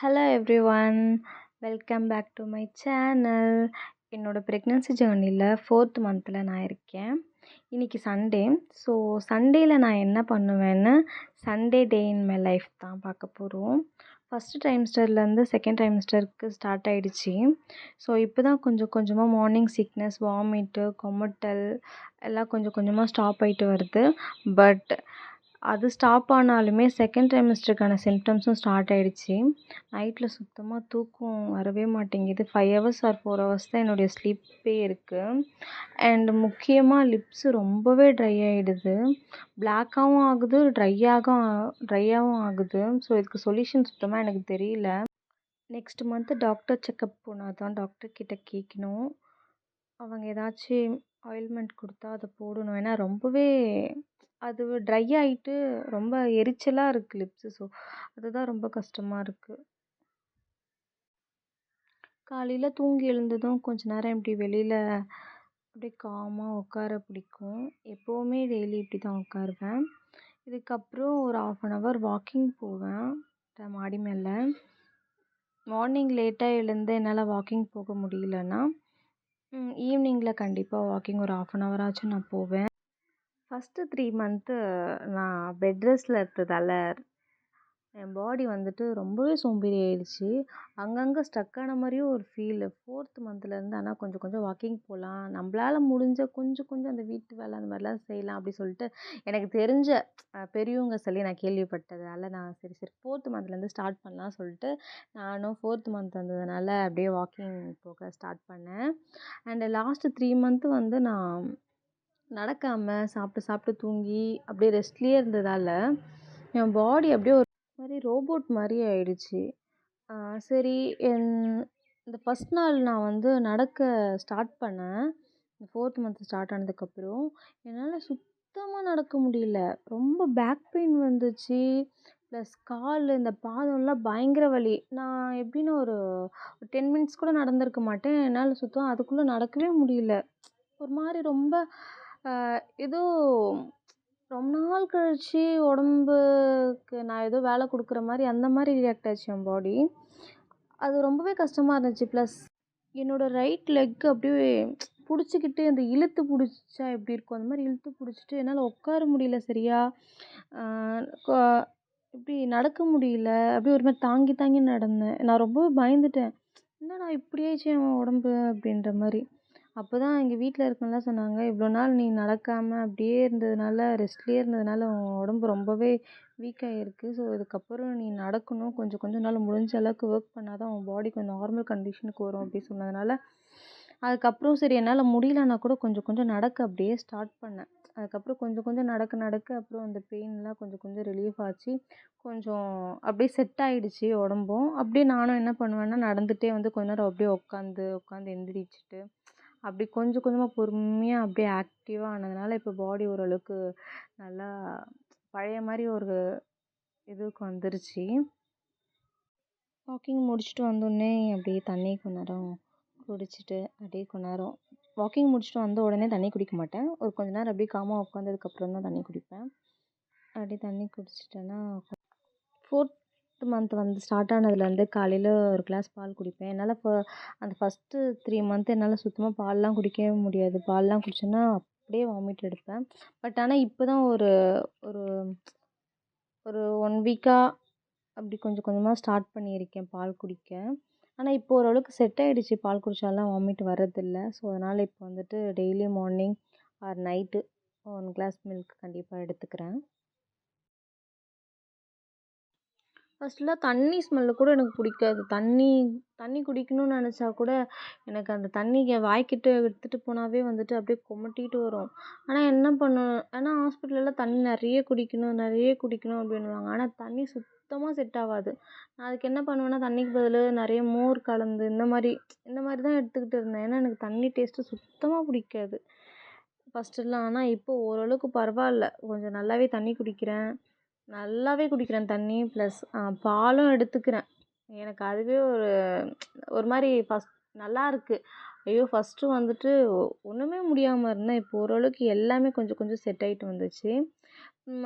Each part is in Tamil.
Hello everyone welcome back to my channel என்னோடய ப்ரெக்னென்சி ஜேர்னியில் ஃபோர்த் மந்தில் நான் இருக்கேன். இன்றைக்கி சண்டே ஸோ சண்டேயில் நான் என்ன பண்ணுவேன்னு Sunday day in my life தான் பார்க்க போகிறோம் ஃபஸ்ட்டு டைம்ஸ்டர்லேருந்து செகண்ட் டைம்ஸ்டருக்கு ஸ்டார்ட் ஆகிடுச்சி ஸோ இப்போ தான் கொஞ்சம் கொஞ்சமாக மார்னிங் சிக்னஸ் வாமிட்டு கொமட்டல் எல்லாம் கொஞ்சம் கொஞ்சமாக ஸ்டாப் ஆகிட்டு வருது. பட் அது ஸ்டாப் ஆனாலுமே செகண்ட் ட்ரைமஸ்டருக்கான சிம்டம்ஸும் ஸ்டார்ட் ஆகிடுச்சி நைட்டில் சுத்தமாக தூக்கம் வரவே மாட்டேங்குது. Five hours or four hours தான் என்னுடைய ஸ்லீப்பே இருக்குது அண்ட் முக்கியமாக லிப்ஸு ரொம்பவே ட்ரை ஆகிடுது பிளாக்காகவும் ஆகுது ட்ரையாக ட்ரையாகவும் ஆகுது. ஸோ இதுக்கு சொல்யூஷன் சுத்தமாக எனக்கு தெரியல. நெக்ஸ்ட் மந்த்து டாக்டர் செக்கப் போனால் தான் டாக்டர்கிட்ட கேட்கணும் அவங்க ஏதாச்சும் ஆயில்மெண்ட் கொடுத்தா அதை போடணும். ஏன்னா ரொம்பவே அது ட்ரை ஆகிட்டு ரொம்ப எரிச்சலாக இருக்குது லிப்ஸு ஸோ அதுதான் ரொம்ப கஷ்டமாக இருக்குது காலையில் தூங்கி எழுந்ததும் கொஞ்ச நேரம் இப்படி வெளியில் அப்படியே காமாக உட்கார பிடிக்கும். எப்போவுமே டெய்லி இப்படி தான் உட்காருவேன். இதுக்கப்புறம் ஒரு ஆஃப் அன் ஹவர் வாக்கிங் போவேன். மாடி மேலே. மார்னிங் லேட்டாக எழுந்து என்னால் வாக்கிங் போக முடியலன்னா ஈவினிங்கில் கண்டிப்பாக வாக்கிங் ஒரு ஆஃப் அன் ஹவராச்சும் நான் போவேன். ஃபஸ்ட்டு த்ரீ மந்த்து நான் பெட் ரெஸ்ட்டில் இருந்ததால் என் பாடி வந்துட்டு ரொம்பவே சோம்பேறி ஆயிடுச்சு. அங்கங்கே ஸ்டக் ஆன மாதிரியும் ஒரு ஃபீலு ஃபோர்த் மந்த்லேருந்து ஆனால் கொஞ்சம் கொஞ்சம் வாக்கிங் போகலாம் நம்மளால முடிஞ்ச கொஞ்சம் கொஞ்சம் அந்த வீட்டு வேலை அந்த மாதிரிலாம் செய்யலாம் அப்படி சொல்லிட்டு எனக்கு தெரிஞ்ச பெரியவங்க சொல்லி நான் கேள்விப்பட்டதால் நான் சரி சரி ஃபோர்த் மந்த்லேருந்து ஸ்டார்ட் பண்ணலாம் சொல்லிட்டு நானும் ஃபோர்த் மந்த் வந்ததுனால அப்படியே வாக்கிங் போக ஸ்டார்ட் பண்ணேன். அண்டு லாஸ்ட்டு த்ரீ மந்த்து வந்து நான் நடக்காமல் சாப்பிட்டு சாப்பிட்டு தூங்கி அப்படியே ரெஸ்ட்லேயே இருந்ததால் என் பாடி அப்படியே ஒரு மாதிரி ரோபோட் மாதிரி ஆயிடுச்சு. சரி என் இந்த ஃபஸ்ட் நாள் நான் வந்து நடக்க ஸ்டார்ட் பண்ணேன். இந்த ஃபோர்த் மந்த் ஸ்டார்ட் ஆனதுக்கப்புறம் என்னால் சுத்தமாக நடக்க முடியல. ரொம்ப பேக் பெயின் வந்துச்சு. ப்ளஸ் கால் இந்த பாதம்லாம் பயங்கர வலி. நான் எப்படின்னா ஒரு டென் மினிட்ஸ் கூட நடந்திருக்க மாட்டேன். என்னால் சுத்தம் அதுக்குள்ளே நடக்கவே முடியல. ஒரு மாதிரி ரொம்ப ஏதோ ரொம்ப நாள் கழிச்சு உடம்புக்கு நான் ஏதோ வேலை கொடுக்குற மாதிரி அந்த மாதிரி ரியாக்ட் ஆச்சு என் பாடி அது ரொம்பவே கஷ்டமாக இருந்துச்சு. ப்ளஸ் என்னோடய ரைட் லெக் அப்படியே பிடிச்சிக்கிட்டு அந்த இழுத்து பிடிச்சா எப்படி இருக்கும்? அந்த மாதிரி இழுத்து பிடிச்சிட்டு என்னால் உட்கார முடியல சரியாக இப்படி நடக்க முடியல. அப்படியே ஒரு மாதிரி தாங்கி தாங்கி நடந்தேன். நான் ரொம்பவே பயந்துட்டேன். என்னடா இப்படி ஆயிடுச்சு என் உடம்பு அப்படின்ற மாதிரி. அப்போ தான் எங்கள் வீட்டில் இருக்கவங்கலாம் சொன்னாங்க இவ்வளோ நாள் நீ நடக்காமல் அப்படியே இருந்ததுனால ரெஸ்ட்லேயே இருந்ததுனால் உன் உடம்பு ரொம்பவே வீக் ஆகிருக்கு ஸோ இதுக்கப்புறம் நீ நடக்கணும். கொஞ்சம் கொஞ்சம் நாள் முடிஞ்ச அளவுக்கு ஒர்க் பண்ணால் தான் உன் பாடி கொஞ்சம் நார்மல் கண்டிஷனுக்கு வரும். அப்படி சொன்னதுனால அதுக்கப்புறம் சரி என்னால் முடியலன்னா கூட கொஞ்சம் கொஞ்சம் நடக்க அப்படியே ஸ்டார்ட் பண்ணேன். அதுக்கப்புறம் கொஞ்சம் கொஞ்சம் நடக்க நடக்க அப்புறம் அந்த பெயின்லாம் கொஞ்சம் கொஞ்சம் ரிலீஃப் ஆச்சு. கொஞ்சம் அப்படியே செட் ஆகிடுச்சி உடம்பும். அப்படியே நானும் என்ன பண்ணுவேன்னா நடந்துகிட்டே வந்து கொஞ்ச நேரம் அப்படியே உட்காந்து உட்காந்து எந்திரிச்சிட்டு அப்படி கொஞ்சம் கொஞ்சமாக பொறுமையாக அப்படியே ஆக்டிவாக ஆனதுனால் இப்போ பாடி ஓரளவுக்கு நல்லா பழைய மாதிரி ஒரு இதுக்கு வந்துருச்சு. வாக்கிங் முடிச்சுட்டு வந்தோடனே அப்படியே தண்ணி கொஞ்ச நேரம் குடிச்சிட்டு அப்படியே கொஞ்ச நேரம் வாக்கிங் முடிச்சுட்டு வந்த உடனே தண்ணி குடிக்க மாட்டேன். ஒரு கொஞ்ச நேரம் அப்படியே காமாக உட்காந்ததுக்கப்புறம் தான் தண்ணி குடிப்பேன். அப்படியே தண்ணி குடிச்சிட்டேன்னா ஃபஸ்ட்டு மந்த் வந்து ஸ்டார்ட் ஆனதுலேருந்து காலையில் ஒரு கிளாஸ் பால் குடிப்பேன். என்னால் இப்போ அந்த ஃபஸ்ட்டு த்ரீ மந்த் என்னால் சுத்தமாக பால்லாம் குடிக்கவே முடியாது. பால்லாம் குடித்தேன்னா அப்படியே வாமிட் எடுப்பேன். பட் ஆனால் இப்போ தான் ஒரு ஒரு ஒரு ஒன் வீக்காக அப்படி கொஞ்சம் கொஞ்சமாக ஸ்டார்ட் பண்ணியிருக்கேன் பால் குடிக்க. ஆனால் இப்போ ஓரளவுக்கு செட் ஆகிடுச்சி பால் குடித்தாலாம் வாமிட் வரதில்ல ஸோ அதனால் இப்போ வந்துட்டு daily morning or night one glass milk கண்டிப்பாக எடுத்துக்கிறேன். ஃபஸ்ட்டுலாம் தண்ணி ஸ்மெல்லு கூட எனக்கு பிடிக்காது. தண்ணி தண்ணி குடிக்கணும்னு நினச்சா கூட எனக்கு அந்த தண்ணி வாய்க்கிட்ட எடுத்துகிட்டு போனாவே வந்துட்டு அப்படியே குமட்டிட்டு வரும். ஆனால் என்ன பண்ணணும் ஆனால் ஹாஸ்பிட்டலெல்லாம் தண்ணி நிறைய குடிக்கணும் நிறைய குடிக்கணும் அப்படின்னுவாங்க. ஆனால் தண்ணி சுத்தமாக செட் ஆகாது. நான் அதுக்கு என்ன பண்ணுவேன்னா தண்ணிக்கு பதில் நிறைய மோர் கலந்து இந்த மாதிரி இந்த மாதிரி தான் எடுத்துக்கிட்டு இருந்தேன். ஏன்னா எனக்கு தண்ணி டேஸ்ட்டு சுத்தமாக பிடிக்காது. ஃபர்ஸ்ட்டுலாம் ஆனால் இப்போது ஓரளவுக்கு பரவாயில்ல. கொஞ்சம் நல்லாவே தண்ணி குடிக்கிறேன். நல்லாவே குடிக்கிறேன் தண்ணி ப்ளஸ் பாலும் எடுத்துக்கிறேன். எனக்கு அதுவே ஒரு ஒரு மாதிரி ஃபஸ்ட் நல்லா இருக்குது ஐயோ ஃபஸ்ட்டு வந்துட்டு ஒன்றுமே முடியாமல் இருந்தேன். இப்போ ஓரளவுக்கு எல்லாமே கொஞ்சம் கொஞ்சம் செட் ஆகிட்டு வந்துச்சு.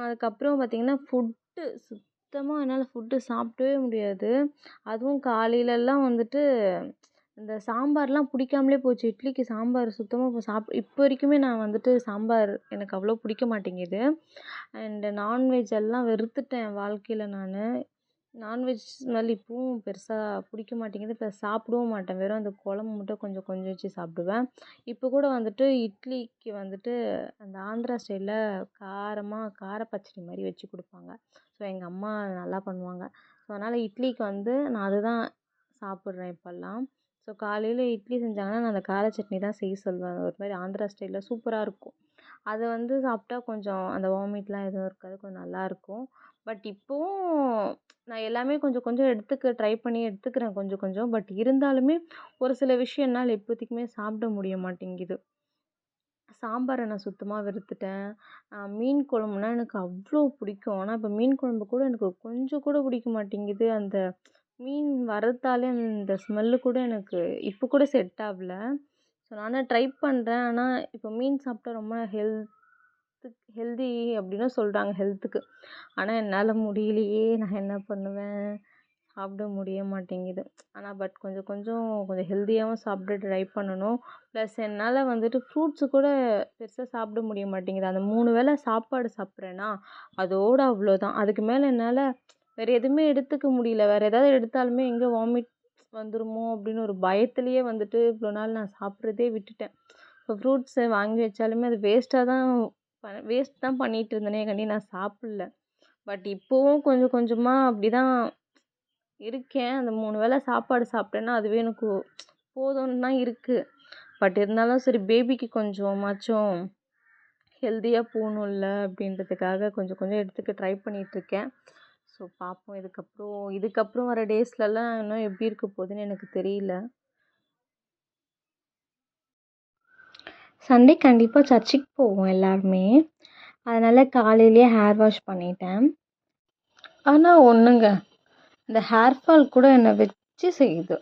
அதுக்கப்புறம் பார்த்திங்கன்னா ஃபுட்டு சுத்தமாக என்னால் ஃபுட்டு சாப்பிடவே முடியாது. அதுவும் காலையிலலாம் வந்துட்டு இந்த சாம்பார்லாம் பிடிக்காமலே போச்சு. இட்லிக்கு சாம்பார் சுத்தமாக இப்போ சாப் இப்போ வரைக்குமே நான் வந்துட்டு சாம்பார் எனக்கு அவ்வளோ பிடிக்க மாட்டேங்குது. அண்டு நான்வெஜ் எல்லாம் வெறுத்துட்டேன் வாழ்க்கையில் நான். நான்வெஜ் ஸ்மெல் இப்போவும் பெருசாக பிடிக்க மாட்டேங்குது. இப்போ சாப்பிடவும் மாட்டேன். வெறும் அந்த குழம்பு மட்டும் கொஞ்சம் கொஞ்சம் வச்சு சாப்பிடுவேன். இப்போ கூட வந்துட்டு இட்லிக்கு வந்துட்டு அந்த ஆந்திரா ஸ்டைலில் காரமாக கார பச்சடி மாதிரி வச்சு கொடுப்பாங்க. ஸோ எங்கள் அம்மா நல்லா பண்ணுவாங்க. ஸோ அதனால் இட்லிக்கு வந்து நான் அதுதான் சாப்பிட்றேன் இப்போல்லாம். ஸோ காலையில் இட்லி செஞ்சாங்கன்னா நான் அந்த கார சட்னி தான் செய்ய சொல்வேன் ஒரு மாதிரி ஆந்திரா ஸ்டைலில் சூப்பராக இருக்கும். அதை வந்து சாப்பிட்டா கொஞ்சம் அந்த வாமிட்லாம் எதுவும் இருக்காது. கொஞ்சம் நல்லாயிருக்கும் பட் இப்போவும் நான் எல்லாமே கொஞ்சம் கொஞ்சம் எடுத்துக்க ட்ரை பண்ணி எடுத்துக்கிறேன். கொஞ்சம் கொஞ்சம். பட் இருந்தாலுமே ஒரு சில விஷயம் என்னால் இப்போதைக்குமே சாப்பிட முடிய மாட்டேங்குது. சாம்பாரை நான் சுத்தமாக வெறுத்துட்டேன். மீன் குழம்புனா எனக்கு அவ்வளோ பிடிக்கும். ஆனால் இப்போ மீன் குழம்பு கூட எனக்கு கொஞ்சம் கூட பிடிக்க மாட்டேங்குது. அந்த மீன் வறுத்தாலே அந்த ஸ்மெல்லு கூட எனக்கு இப்போ கூட செட் ஆகல. ஸோ நானும் ட்ரை பண்ணுறேன் ஆனால் இப்போ மீன் சாப்பிட்டா ரொம்ப ஹெல்த்து ஹெல்தி அப்படின்னு சொல்கிறாங்க ஹெல்த்துக்கு ஆனால் என்னால் முடியலையே. நான் என்ன பண்ணுவேன்? சாப்பிட முடிய மாட்டேங்குது. ஆனால் பட் கொஞ்சம் கொஞ்சம் கொஞ்சம் ஹெல்தியாகவும் சாப்பிட ட்ரை பண்ணணும். ப்ளஸ் என்னால் வந்துட்டு ஃப்ரூட்ஸு கூட பெருசாக சாப்பிட முடிய மாட்டேங்குது. அந்த மூணு வேளை சாப்பாடு சாப்பிட்றேன்னா அதோடு அவ்வளோதான் அதுக்கு மேலே என்னால் வேறு எதுவுமே எடுத்துக்க முடியல. வேறு ஏதாவது எடுத்தாலுமே எங்கே வாமிட் வந்துடுமோ அப்படின்னு ஒரு பயத்துலேயே வந்துட்டு இவ்வளோ நாள் நான் சாப்பிட்றதே விட்டுட்டேன். இப்போ ஃப்ரூட்ஸை வாங்கி வச்சாலுமே அது வேஸ்ட்டாக தான் ப வேஸ்ட் தான் பண்ணிகிட்டு இருந்தேனே கண்டி நான் சாப்பிடல. பட் இப்போவும் கொஞ்சம் கொஞ்சமாக அப்படி தான் இருக்கேன். அந்த மூணு வேளை சாப்பாடு சாப்பிட்டேன்னா அதுவே எனக்கு போதும்னு தான் இருக்குது பட் இருந்தாலும் சரி பேபிக்கு கொஞ்சமாச்சும் ஹெல்த்தியாக போகணும்ல அப்படின்றதுக்காக கொஞ்சம் கொஞ்சம் எடுத்துக்க ட்ரை பண்ணிகிட்ருக்கேன் ஸோ பார்ப்போம் இதுக்கப்புறம் இதுக்கப்புறம் வர டேஸ்லலாம் இன்னும் எப்படி இருக்க போகுதுன்னு எனக்கு தெரியல. சண்டே கண்டிப்பாக சர்ச்சுக்கு போவோம் எல்லாருமே. அதனால் காலையிலேயே ஹேர் வாஷ் பண்ணிட்டேன். ஆனால் ஒன்றுங்க இந்த ஹேர் ஃபால் கூட என்னை வச்சு செய்யுது.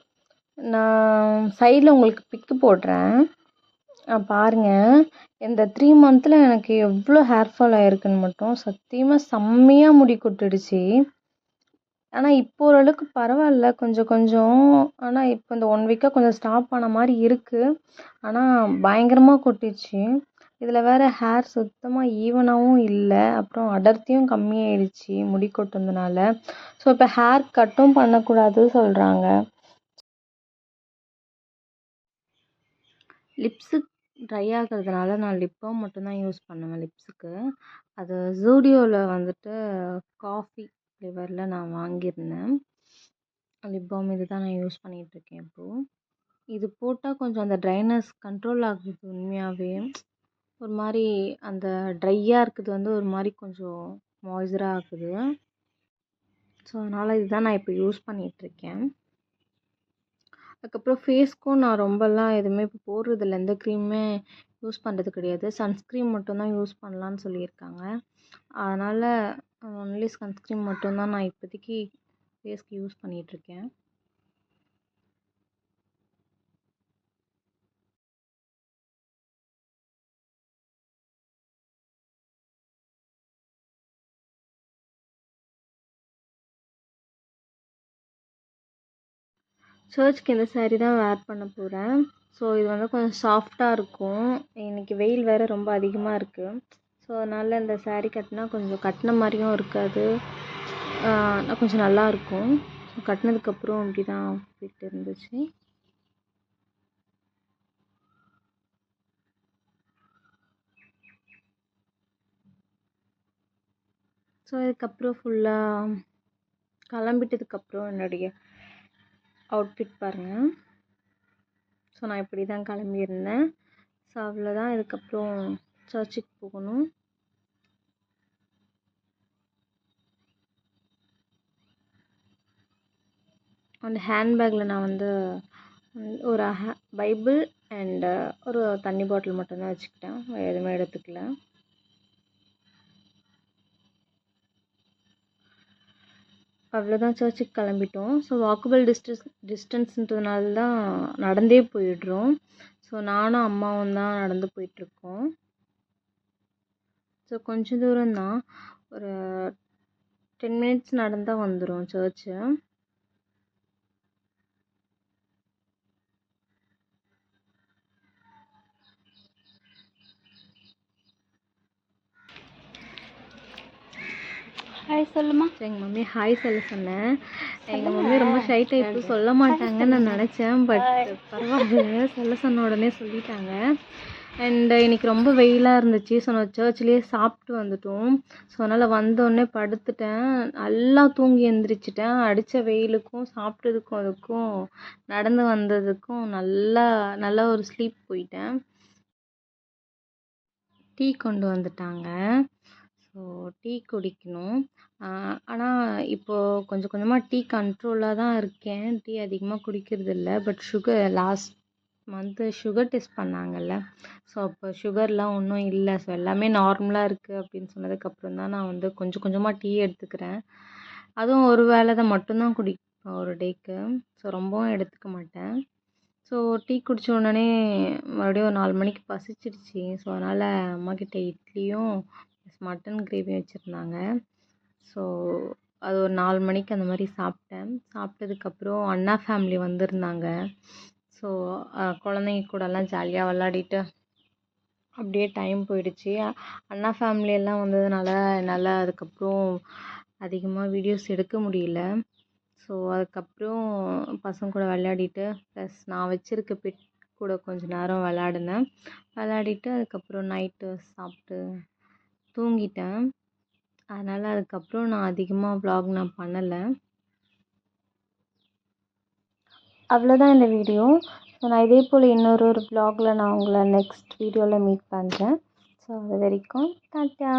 நான் சைடில் உங்களுக்கு பிக்கு போடுறேன். பாருங்கள் இந்த த்ரீ மந்த்தில் எனக்கு எவ்வளோ ஹேர் ஃபால் ஆகிருக்குன்னு மட்டும் சத்தியமாக செம்மையாக முடி கொட்டுடுச்சு. ஆனால் இப்போ ஓரளவுக்கு பரவாயில்ல. கொஞ்சம் கொஞ்சம். ஆனால் இப்போ இந்த ஒன் வீக்காக கொஞ்சம் ஸ்டாப் ஆன மாதிரி இருக்குது ஆனால் பயங்கரமாக கொட்டிடுச்சு இதில் வேறு ஹேர் சுத்தமாக ஈவனாகவும் இல்லை. அப்புறம் அடர்த்தியும் கம்மியாயிடுச்சு முடி கொட்டுனதுனால. ஸோ இப்போ ஹேர் கட்டும் பண்ணக்கூடாது சொல்கிறாங்க லிப்ஸு ட்ரை ஆகிறதுனால நான் லிப் பாம் மட்டும்தான் யூஸ் பண்ணுவேன் லிப்ஸுக்கு அது ஜூடியோவில் வந்துட்டு காஃபி ஃப்ளேவரில் நான் வாங்கியிருந்தேன். லிப் பாம் இது தான் நான் யூஸ் பண்ணிகிட்ருக்கேன் இப்போது இது போட்டால் கொஞ்சம் அந்த ட்ரைனஸ் கண்ட்ரோல் ஆகுது உண்மையாகவே ஒரு மாதிரி அந்த ட்ரையாக இருக்கிறது வந்து ஒரு மாதிரி கொஞ்சம் மாய்ஸ்சராக ஆகுது. ஸோ அதனால் இதுதான் நான் இப்போ யூஸ் பண்ணிகிட்ருக்கேன் அதுக்கப்புறம் ஃபேஸ்க்கும் நான் ரொம்பலாம் எதுவுமே இப்போ போடுறதில்ல. எந்த க்ரீமுமே யூஸ் பண்ணுறது கிடையாது. சன்ஸ்க்ரீன் மட்டும்தான் யூஸ் பண்ணலான்னு சொல்லியிருக்காங்க. அதனால் ஒன்லி சன்ஸ்க்ரீன் மட்டும்தான் நான் இப்போதைக்கி ஃபேஸ்க்கு யூஸ் பண்ணிகிட்ருக்கேன் சர்ச்சுக்கு இந்த சாரீ தான் வேர் பண்ண போகிறேன் ஸோ இது வந்து கொஞ்சம் சாஃப்டாக இருக்கும். இன்றைக்கி வெயில் வேறு ரொம்ப அதிகமாக இருக்குது ஸோ அதனால் இந்த சாரீ கட்டினா கொஞ்சம் கட்டின மாதிரியும் இருக்காது. கொஞ்சம் நல்லாயிருக்கும் ஸோ கட்டினதுக்கப்புறம் இப்படி தான் ஃபிட் இருந்துச்சு. ஸோ இதுக்கப்புறம் ஃபுல்லாக கிளம்பிட்டதுக்கப்புறம் என்னுடைய அவுட்ஃபிட் பாருங்கள் ஸோ நான் இப்படி தான் கிளம்பியிருந்தேன். ஸோ அவ்வளோதான் இதுக்கப்புறம் சர்ச்சுக்கு போகணும். அந்த ஹேண்ட்பேக்கில் நான் வந்து ஒரு ஹே பைபிள் அண்டு ஒரு தண்ணி பாட்டில் மட்டும்தான் வச்சுக்கிட்டேன். எதுவுமே எடுத்துக்கல. அவ்வளோதான் சர்ச்சுக்கு கிளம்பிட்டோம். ஸோ வாக்கபிள் டிஸ்டன்ஸ் டிஸ்டன்ஸ்ன்றதுனால தான் நடந்தே போயிடுறோம். ஸோ நானும் அம்மாவும் தான் நடந்து போயிட்டுருக்கோம். ஸோ கொஞ்சம் தூரம் தான் ஒரு டென் மினிட்ஸ் நடந்தால் வந்துடும் சர்ச்சு ஹாய் சொல்லுமா. எங்கள் மம்மி. ஹாய் சொல்ல சொன்னேன். எங்கள் மம்மி ரொம்ப ஷை டைப்பு சொல்ல மாட்டாங்கன்னு நான் நினச்சேன் பட் பரவாயில்ல. சொல்ல சொன்ன உடனே சொல்லிட்டாங்க. அண்ட் இன்னைக்கு ரொம்ப வெயிலாக இருந்துச்சு. ஸோ நான் சர்ச்லேயே சாப்பிட்டு வந்துட்டோம். ஸோ அதனால் வந்தோடனே படுத்துட்டேன். நல்லா தூங்கி எந்திரிச்சிட்டேன். அடித்த வெயிலுக்கும் சாப்பிட்டதுக்கும் அதுக்கும் நடந்து வந்ததுக்கும் நல்லா நல்லா ஒரு ஸ்லீப் போயிட்டேன். டீ கொண்டு வந்துட்டாங்க. ஸோ டீ குடிக்கணும். ஆனால் இப்போது கொஞ்சம் கொஞ்சமாக டீ கண்ட்ரோலாக தான் இருக்கேன். டீ அதிகமாக குடிக்கிறது இல்லை but sugar last month sugar test பண்ணாங்கல்ல. So அப்போ சுகர்லாம் ஒன்றும் இல்லை. ஸோ எல்லாமே நார்மலாக இருக்குது அப்படின்னு சொன்னதுக்கப்புறம் தான் நான் வந்து கொஞ்சம் கொஞ்சமாக டீ எடுத்துக்கிறேன். அதுவும் ஒரு வேளை தான் மட்டும்தான் குடிப்பேன் ஒரு டேக்கு. ஸோ ரொம்பவும் எடுத்துக்க மாட்டேன். ஸோ டீ குடித்த உடனே மறுபடியும் ஒரு நாலு மணிக்கு பசிச்சிடுச்சு. ஸோ அதனால் அம்மாக்கிட்ட இட்லியும் மட்டன் கிரேவி வச்சுருந்தாங்க. ஸோ அது ஒரு நாலு மணிக்கு அந்த மாதிரி சாப்பிட்டேன். சாப்பிட்டதுக்கப்புறம் அண்ணா ஃபேமிலி வந்திருந்தாங்க. ஸோ குழந்தைங்க கூடலாம் ஜாலியாக விளாடிட்டு அப்படியே டைம் போயிடுச்சு. அண்ணா ஃபேமிலி எல்லாம் வந்ததுனால என்னால் அதுக்கப்புறம் அதிகமாக வீடியோஸ் எடுக்க முடியல. ஸோ அதுக்கப்புறம் பசங்க கூட விளையாடிட்டு ப்ளஸ் நான் வச்சுருக்க பெட் கூட கொஞ்ச நேரம் விளாடுனேன் விளாடிட்டு அதுக்கப்புறம் நைட்டு சாப்பிட்டு தூங்கிட்டேன். அதனால் அதுக்கப்புறம் நான் அதிகமாக வ்ளாக் நான் பண்ணலை. அவ்வளோதான் இந்த வீடியோ. ஸோ நான் இதே போல் இன்னொரு ஒரு ப்ளாகில் நான் உங்களை நெக்ஸ்ட் வீடியோவில் மீட் பண்ணுறேன் ஸோ அது வரைக்கும் டாட்டா!